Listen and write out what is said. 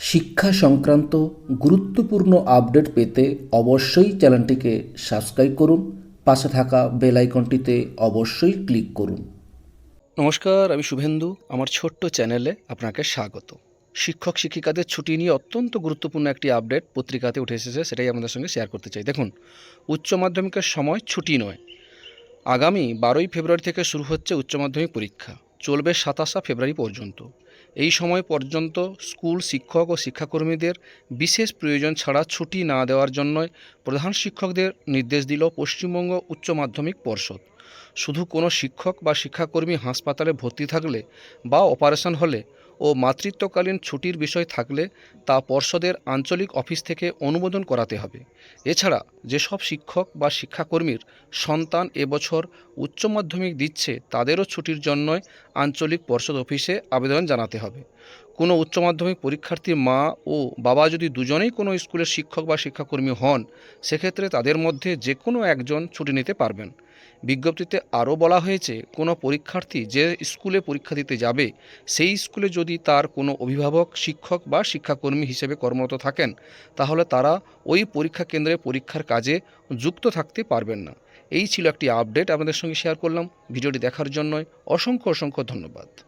শিক্ষা সংক্রান্ত গুরুত্বপূর্ণ আপডেট পেতে অবশ্যই চ্যানেলটিকে সাবস্ক্রাইব করুন, পাশে থাকা বেল আইকনটিতে অবশ্যই ক্লিক করুন। নমস্কার, আমি শুভেন্দু। আমার ছোট্ট চ্যানেলে আপনাকে স্বাগত। শিক্ষক শিক্ষিকাদের ছুটি নিয়ে অত্যন্ত গুরুত্বপূর্ণ একটি আপডেট পত্রিকাতে উঠে এসেছে, সেটাই আপনাদের সঙ্গে শেয়ার করতে চাই। দেখুন, উচ্চ মাধ্যমিকের সময় ছুটি নয়। আগামী বারোই ফেব্রুয়ারি থেকে শুরু হচ্ছে উচ্চ মাধ্যমিক পরীক্ষা। চলবে সাতাশা ফেব্রুয়ারি পর্যন্ত। এই সময় পর্যন্ত স্কুল শিক্ষক ও শিক্ষাকর্মীদের বিশেষ প্রয়োজন ছাড়া ছুটি না দেওয়ার জন্য প্রধান শিক্ষকদের নির্দেশ দিল পশ্চিমবঙ্গ উচ্চ মাধ্যমিক পর্ষদ। শুধু কোনো শিক্ষক বা শিক্ষাকর্মী হাসপাতালে ভর্তি থাকলে বা অপারেশন হলে ও মাতৃত্বকালীন ছুটির বিষয় থাকলে তা পর্ষদের আঞ্চলিক অফিস থেকে অনুমোদন করাতে হবে। এছাড়া যেসব শিক্ষক বা শিক্ষাকর্মীর সন্তান এবছর উচ্চ মাধ্যমিক দিচ্ছে, তাদেরও ছুটির জন্যই আঞ্চলিক পর্ষদ অফিসে আবেদন জানাতে হবে। কোনো উচ্চ মাধ্যমিক পরীক্ষার্থীর মা ও বাবা যদি দুজনেই কোনো স্কুলের শিক্ষক বা শিক্ষাকর্মী হন, সেক্ষেত্রে তাদের মধ্যে যে কোনো একজন ছুটি নিতে পারবেন। বিজ্ঞপ্তিতে আরও বলা হয়েছে, কোনো পরীক্ষার্থী যে স্কুলে পরীক্ষা দিতে যাবে, সেই স্কুলে যদি তার কোনো অভিভাবক, শিক্ষক বা শিক্ষাকর্মী হিসেবে কর্মরত থাকেন, তাহলে তারা ওই পরীক্ষা কেন্দ্রে পরীক্ষার কাজে যুক্ত থাকতে পারবেন না। এই ছিল একটি আপডেট আপনাদের সঙ্গে শেয়ার করলাম। ভিডিওটি দেখার জন্য অসংখ্য অসংখ্য ধন্যবাদ।